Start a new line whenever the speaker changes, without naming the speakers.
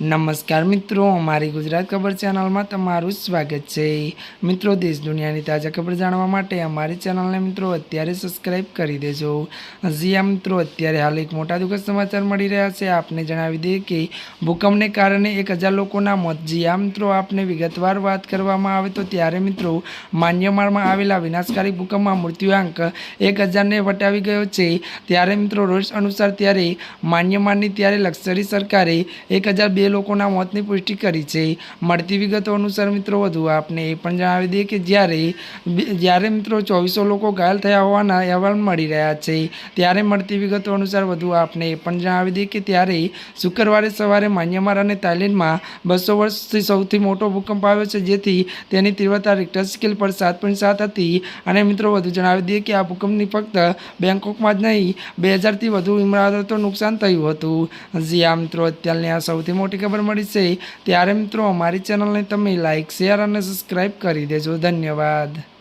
નમસ્કાર મિત્રો, અમારી ગુજરાત ખબર ચેનલમાં તમારું સ્વાગત છે. મિત્રો, દેશ દુનિયાની તાજા ખબર જાણવા માટે અમારી ચેનલને મિત્રો અત્યારે સબસ્ક્રાઇબ કરી દેજો. હજી આ મિત્રો, અત્યારે હાલ એક મોટા દુઃખદ સમાચાર મળી રહ્યા છે. આપને જણાવી દઈએ કે ભૂકંપને કારણે એક હજાર લોકોના મોત. જી મિત્રો, આપને વિગતવાર વાત કરવામાં આવે તો ત્યારે મિત્રો માન્યમાળમાં આવેલા વિનાશકારી ભૂકંપમાં મૃત્યુઆંક એક હજારને વટાવી ગયો છે. ત્યારે મિત્રો, રોજ અનુસાર ત્યારે માન્યમાળની ત્યારે લક્ઝરી સરકારે એક હજાર બે લોકોના મોતની પુષ્ટિ કરી છે. મળતી વિગતો અનુસાર મિત્રો, વધુ આપને એ પણ જણાવી દઈએ કે જ્યારે જ્યારે મિત્રો ચોવીસો લોકો ઘાયલ થયા હોવાના અહેવાલ મળી રહ્યા છે. ત્યારે મળતી વિગતો અનુસાર વધુ આપને એ પણ જણાવી દઈએ કે ત્યારે શુક્રવારે સવારે માન્યમાર અને તાઇલેન્ડમાં બસો વર્ષથી સૌથી મોટો ભૂકંપ આવ્યો છે. જેથી તેની તીવ્રતા રિક્ટર સ્કેલ પર સાત પોઈન્ટ સાત હતી. અને મિત્રો, વધુ જણાવી દઈએ કે આ ભૂકંપની ફક્ત બેંકોકમાં જ નહીં, બે હજારથી વધુ ઇમારતો નુકસાન થયું હતું. જી આ મિત્રો, અત્યારની આ સૌથી મોટી ખબર મળી છે. ત્યારે મિત્રો, અમારી ચેનલને તમે લાઇક શેર અને સબસ્ક્રાઈબ કરી દેજો. ધન્યવાદ.